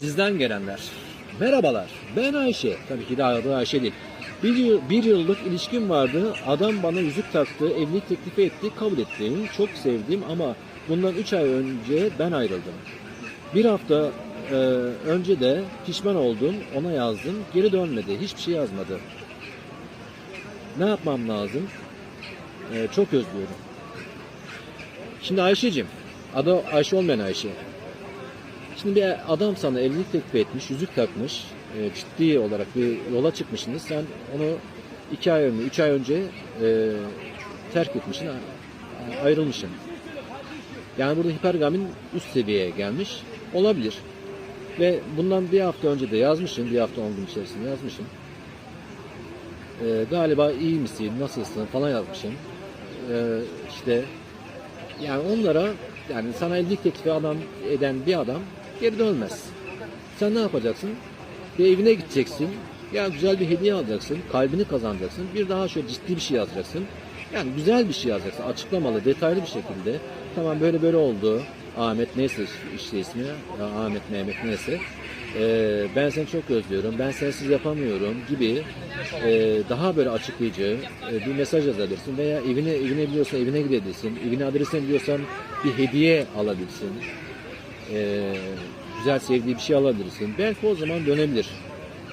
Sizden gelenler. Merhabalar, ben Ayşe. Tabii ki de adı Ayşe değil. Bir, yıl- bir yıllık ilişkim vardı. Adam bana yüzük taktı, evlilik teklifi etti, kabul ettim. Çok sevdim ama bundan 3 ay önce ben ayrıldım. Bir hafta e, önce de pişman oldum, ona yazdım. Geri dönmedi, hiçbir şey yazmadı. Ne yapmam lazım? E, çok özlüyorum. Şimdi Ayşe'cim, adı Ayşe olmayan Ayşe. Şimdi bir adam sana evlilik teklif etmiş, yüzük takmış, e, ciddi olarak bir yola çıkmışsınız. Sen onu iki ay önce, üç ay önce e, terk etmişsin, ayrılmışsın. Yani burada hipergamin üst seviyeye gelmiş olabilir. Ve bundan bir hafta önce de yazmışsın, bir hafta on gün içerisinde yazmışsın. E, galiba iyi misin, nasılsın falan yazmışsın. E, işte yani onlara yani sana evlilik teklifi adam eden bir adam geri dönmez. Sen ne yapacaksın? Bir evine gideceksin. Ya güzel bir hediye alacaksın. Kalbini kazanacaksın. Bir daha şöyle ciddi bir şey yazacaksın. Yani güzel bir şey yazacaksın. Açıklamalı, detaylı bir şekilde. Tamam böyle böyle oldu. Ahmet neyse işte ismi. ya Ahmet, Mehmet neyse. Ee, ben seni çok özlüyorum. Ben sensiz yapamıyorum gibi e, daha böyle açıklayıcı e, bir mesaj yazabilirsin veya evine evine biliyorsan evine gidebilirsin. Evine adresini biliyorsan bir hediye alabilirsin. Ee, güzel sevdiği bir şey alabilirsin. Belki o zaman dönebilir.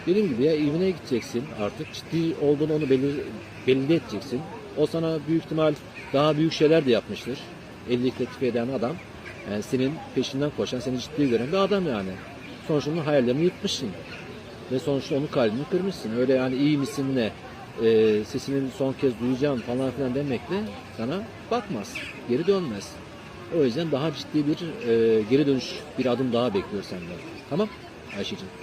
Dediğim gibi ya evine gideceksin artık ciddi olduğunu onu belli, belli edeceksin. O sana büyük ihtimal daha büyük şeyler de yapmıştır. Evlilik teklifi eden adam. Yani senin peşinden koşan, seni ciddi gören bir adam yani. Sonuçta onun hayallerini yıkmışsın. Ve sonuçta onun kalbini kırmışsın. Öyle yani iyi misin ne, e, sesini son kez duyacağım falan filan demekle sana bakmaz. Geri dönmez. O yüzden daha ciddi bir e, geri dönüş, bir adım daha bekliyor senden. Tamam Ayşe'ciğim?